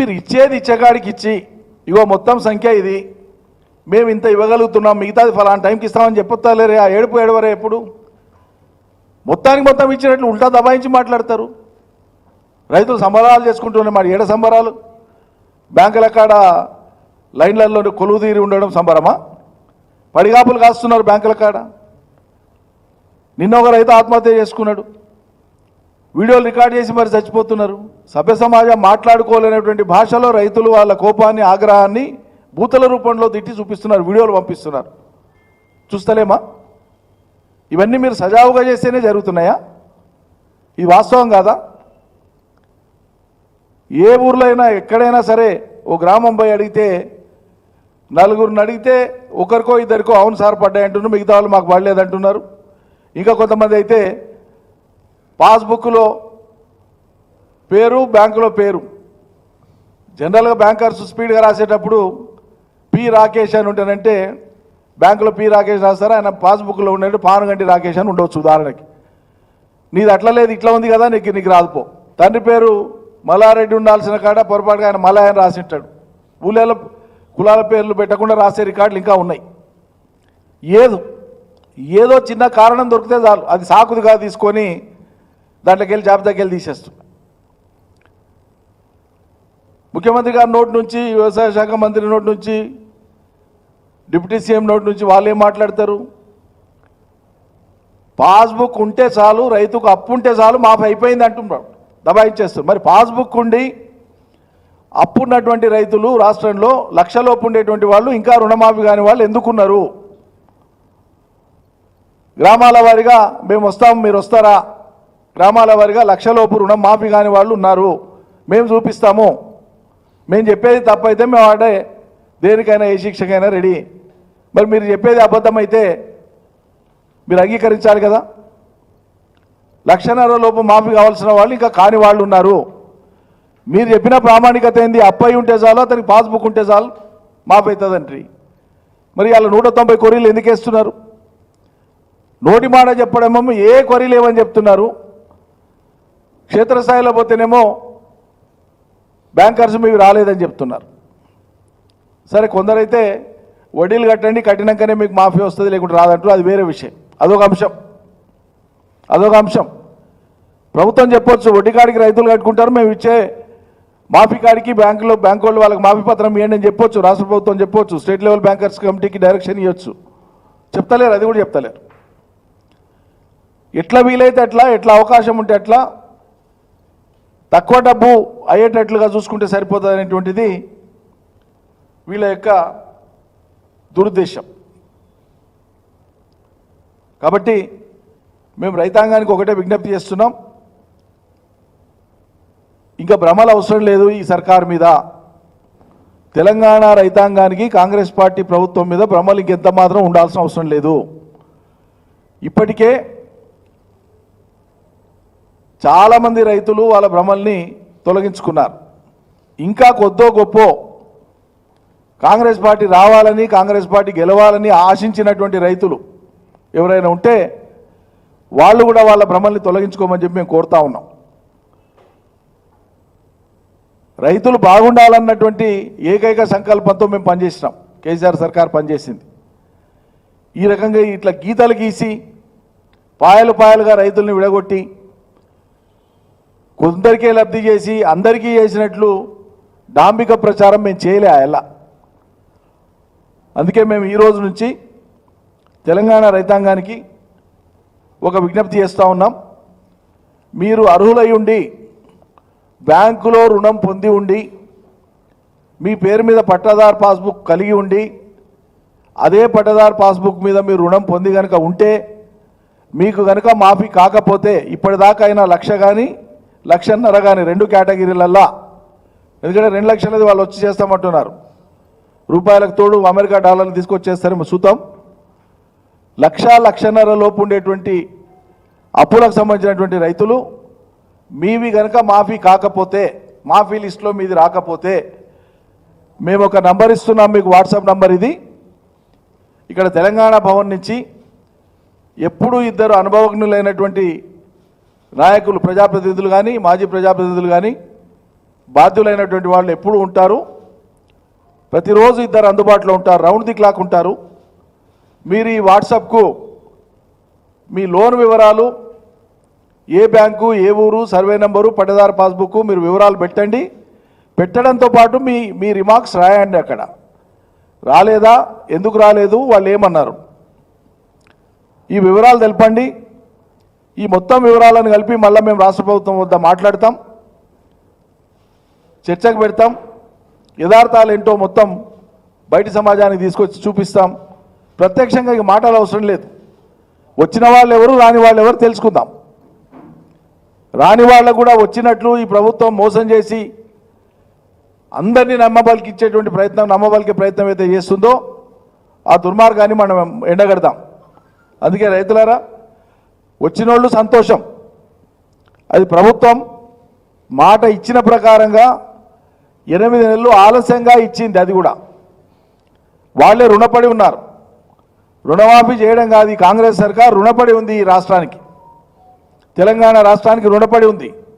మీరు ఇచ్చేది ఇచ్చేగాడికి ఇచ్చి ఇగో మొత్తం సంఖ్య ఇది. మేము ఇంత ఇవ్వగలుగుతున్నాం మిగతాది ఫలానా టైంకి ఇస్తామని చెప్పొత్తాలేరే ఆ ఏడుపు ఏడవరే ఎప్పుడు? మొత్తానికి మొత్తం ఇచ్చినట్లు ఉల్టా దబాయించి మాట్లాడతారు. రైతులు సంబరాలు చేసుకుంటున్నారు మరి ఏడ సంబరాలు? బ్యాంకుల కాడ లైన్లలో కొలువు తీరి ఉండడం సంబరమా? పడిగాపులు కాస్తున్నారు బ్యాంకుల కాడ. నిన్న ఒక రైతు ఆత్మహత్య చేసుకున్నాడు. వీడియోలు రికార్డ్ చేసి మరి చచ్చిపోతున్నారు. సభ్య సమాజం మాట్లాడుకోలేనటువంటి భాషలో రైతులు వాళ్ళ కోపాన్ని ఆగ్రహాన్ని భూతల రూపంలో తిట్టి చూపిస్తున్నారు వీడియోలు పంపిస్తున్నారు. చూస్తలేమా? ఇవన్నీ మీరు సజావుగా చేస్తేనే జరుగుతున్నాయా? ఇది వాస్తవం కాదా? ఏ ఊర్లో అయినా ఎక్కడైనా సరే ఓ గ్రామం పోయి అడిగితే నలుగురిని అడిగితే ఒకరికో ఇద్దరికో అవును సార్ పడ్డాయి అంటున్నారు మిగతా వాళ్ళు మాకు పడలేదంటున్నారు. ఇంకా కొంతమంది అయితే పాస్బుక్లో పేరు బ్యాంకులో పేరు. జనరల్గా బ్యాంకర్స్ స్పీడ్గా రాసేటప్పుడు పి రాకేష్ అని ఉంటానంటే బ్యాంకులో పి రాకేష్ రాస్తారా? ఆయన పాస్బుక్లో ఉండే పానుగంటి రాకేష్ అని ఉండవచ్చు ఉదాహరణకి. నీది అట్లా లేదు ఇట్లా ఉంది కదా నీకు నీకు రాదుపో తండ్రి పేరు మల్లారెడ్డి ఉండాల్సిన కాడ పొరపాటుగా ఆయన మలయాని రాసింటాడు ఊళ్ళలో కులాల పేర్లు పెట్టకుండా రాసే రికార్డులు ఇంకా ఉన్నాయి. ఏదో ఏదో చిన్న కారణం దొరికితే చాలు. అది సాకుదిగా తీసుకొని దాంట్లోకి వెళ్ళి జాబితాకి వెళ్ళి తీసేస్తుంది ముఖ్యమంత్రి గారి నోటి నుంచి వ్యవసాయ శాఖ మంత్రి నోటి నుంచి డిప్యూటీ సీఎం నోటి నుంచి వాళ్ళు ఏం మాట్లాడతారు? పాస్బుక్ ఉంటే చాలు రైతుకు అప్పు ఉంటే చాలు మాఫీ అయిపోయింది అంటున్నారు దబాయించేస్తారు. మరి పాస్బుక్ ఉండి అప్పు ఉన్నటువంటి రైతులు రాష్ట్రంలో లక్షలోపు ఉండేటువంటి వాళ్ళు ఇంకా రుణమాఫీ కాని వాళ్ళు ఎందుకున్నారు? గ్రామాల వారిగా మేము వస్తాం మీరు వస్తారా? గ్రామాల వారిగా లక్షలోపు రుణం మాఫీ కాని వాళ్ళు ఉన్నారు. మేము చూపిస్తాము. మేము చెప్పేది తప్పైతే మేము ఆడే దేనికైనా ఏ శిక్షకైనా రెడీ. మరి మీరు చెప్పేది అబద్ధమైతే మీరు అంగీకరించాలి కదా? లక్షన్నర లోపు మాఫీ కావాల్సిన వాళ్ళు ఇంకా కాని వాళ్ళు ఉన్నారు. మీరు చెప్పిన ప్రామాణికత ఏంది? అప్పయి ఉంటే చాలు అతనికి పాస్బుక్ ఉంటే చాలు మాఫీ అవుతుందండి మరి వాళ్ళ నూట తొంభై కొరీలు ఎందుకు వేస్తున్నారు? నోటి మాట చెప్పడమేమో ఏ కొరీలు లేవని చెప్తున్నారు. క్షేత్రస్థాయిలో పోతేనేమో బ్యాంకర్స్ మీవి రాలేదని చెప్తున్నారు. సరే కొందరైతే వడ్డీలు కట్టండి కట్టినాకనే మీకు మాఫీ వస్తుంది లేకుంటే రాదంటారు అది వేరే విషయం. అదొక అంశం. అదొక అంశం. ప్రభుత్వం చెప్పొచ్చు వడ్డీ కాడికి రైతులు కట్టుకుంటారు మేము ఇచ్చే మాఫీ కాడికి బ్యాంకులో బ్యాంకు వాళ్ళు వాళ్ళకి మాఫీ పత్రం ఇవ్వండి అని చెప్పొచ్చు రాష్ట్ర ప్రభుత్వం చెప్పొచ్చు స్టేట్ లెవెల్ బ్యాంకర్స్ కమిటీకి డైరెక్షన్ ఇవ్వచ్చు చెప్తలేరు అది కూడా చెప్తలేరు. ఎట్లా వీలైతే ఎట్లా ఎట్లా అవకాశం ఉంటే ఎట్లా తక్కువ డబ్బు అయ్యేటట్లుగా చూసుకుంటే సరిపోతుంది అనేటువంటిది వీళ్ళ యొక్క దురుద్దేశం. కాబట్టి మేము రైతాంగానికి ఒకటే విజ్ఞప్తి చేస్తున్నాం. ఇంకా భ్రమలు అవసరం లేదు ఈ సర్కార్ మీద. తెలంగాణ రైతాంగానికి కాంగ్రెస్ పార్టీ ప్రభుత్వం మీద భ్రమలు ఇంకెంత మాత్రం ఉండాల్సిన అవసరం లేదు. ఇప్పటికే చాలామంది రైతులు వాళ్ళ భ్రమల్ని తొలగించుకున్నారు. ఇంకా కొద్దో గొప్పో కాంగ్రెస్ పార్టీ రావాలని కాంగ్రెస్ పార్టీ గెలవాలని ఆశించినటువంటి రైతులు ఎవరైనా ఉంటే వాళ్ళు కూడా వాళ్ళ భ్రమల్ని తొలగించుకోమని చెప్పి మేము కోరుతా ఉన్నాం. రైతులు బాగుండాలన్నటువంటి ఏకైక సంకల్పంతో మేము పనిచేసినాం. కేసీఆర్ సర్కార్ పనిచేసింది. ఈ రకంగా ఇట్లా గీతలు గీసి పాయలు పాయలుగా రైతుల్ని విడగొట్టి కొందరికే లబ్ధి చేసి అందరికీ చేసినట్లు డాంబిక ప్రచారం మేము చేయలే ఎలా. అందుకే మేము ఈ రోజు నుంచి తెలంగాణ రైతాంగానికి ఒక విజ్ఞప్తి చేస్తూ ఉన్నాం. మీరు అర్హులై ఉండి బ్యాంకులో రుణం పొంది ఉండి మీ పేరు మీద పట్టదారు పాస్బుక్ కలిగి ఉండి అదే పట్టదారు పాస్బుక్ మీద మీరు రుణం పొంది కనుక ఉంటే మీకు కనుక మాఫీ కాకపోతే ఇప్పటిదాకా అయినా లక్ష కానీ లక్షన్నర కానీ రెండు కేటగిరీలల్లా. ఎందుకంటే రెండు లక్షలది వాళ్ళు వచ్చి చేస్తామంటున్నారు. రూపాయలకు తోడు అమెరికా డాలర్లు తీసుకొచ్చేస్తారేమో చూద్దాం లక్ష లక్షన్నర లోపు ఉండేటువంటి అప్పులకు సంబంధించినటువంటి రైతులు మీవి కనుక మాఫీ కాకపోతే మాఫీ లిస్టులో మీది రాకపోతే మేము ఒక నంబర్ ఇస్తున్నాం మీకు వాట్సాప్ నంబర్ ఇది. ఇక్కడ తెలంగాణ భవన్ నుంచి ఎప్పుడు ఇద్దరు అనుభవజ్ఞులైనటువంటి నాయకులు ప్రజాప్రతినిధులు కానీ మాజీ ప్రజాప్రతినిధులు కానీ బాధ్యులైనటువంటి వాళ్ళు ఎప్పుడు ఉంటారు. ప్రతిరోజు ఇద్దరు అందుబాటులో ఉంటారు రౌండ్ ది క్లాక్ ఉంటారు. మీరు ఈ వాట్సాప్కు మీ లోన్ వివరాలు ఏ బ్యాంకు ఏ ఊరు సర్వే నెంబరు పట్టదారు పాస్బుక్ మీరు వివరాలు పెట్టండి. పెట్టడంతో పాటు మీ మీ రిమార్క్స్ రాయండి అక్కడ. రాలేదా? ఎందుకు రాలేదు? వాళ్ళు ఏమన్నారు? ఈ వివరాలు తెలపండి. ఈ మొత్తం వివరాలను కలిపి మళ్ళీ మేము రాష్ట్ర ప్రభుత్వం వద్ద మాట్లాడతాం చర్చకు పెడతాం యథార్థాలు ఏంటో మొత్తం బయట సమాజానికి తీసుకొచ్చి చూపిస్తాం. ప్రత్యక్షంగా ఇక మాటలు అవసరం లేదు. వచ్చిన వాళ్ళు ఎవరు రాని వాళ్ళు ఎవరు తెలుసుకుందాం. రాని వాళ్ళకు కూడా వచ్చినట్లు ఈ ప్రభుత్వం మోసం చేసి అందరినీ నమ్మబలికి ఇచ్చేటువంటి ప్రయత్నం నమ్మబలికే ప్రయత్నం అయితే చేస్తుందో ఆ దుర్మార్గాన్ని మనం ఎండగడతాం. అందుకే రైతులారా వచ్చినోళ్ళు సంతోషం. అది ప్రభుత్వం మాట ఇచ్చిన ప్రకారంగా ఎనిమిది నెలలు ఆలస్యంగా ఇచ్చింది అది కూడా. వాళ్ళే రుణపడి ఉన్నారు. రుణమాఫీ చేయడం కాదు కాంగ్రెస్ సర్కార్ రుణపడి ఉంది ఈ రాష్ట్రానికి. తెలంగాణ రాష్ట్రానికి రుణపడి ఉంది.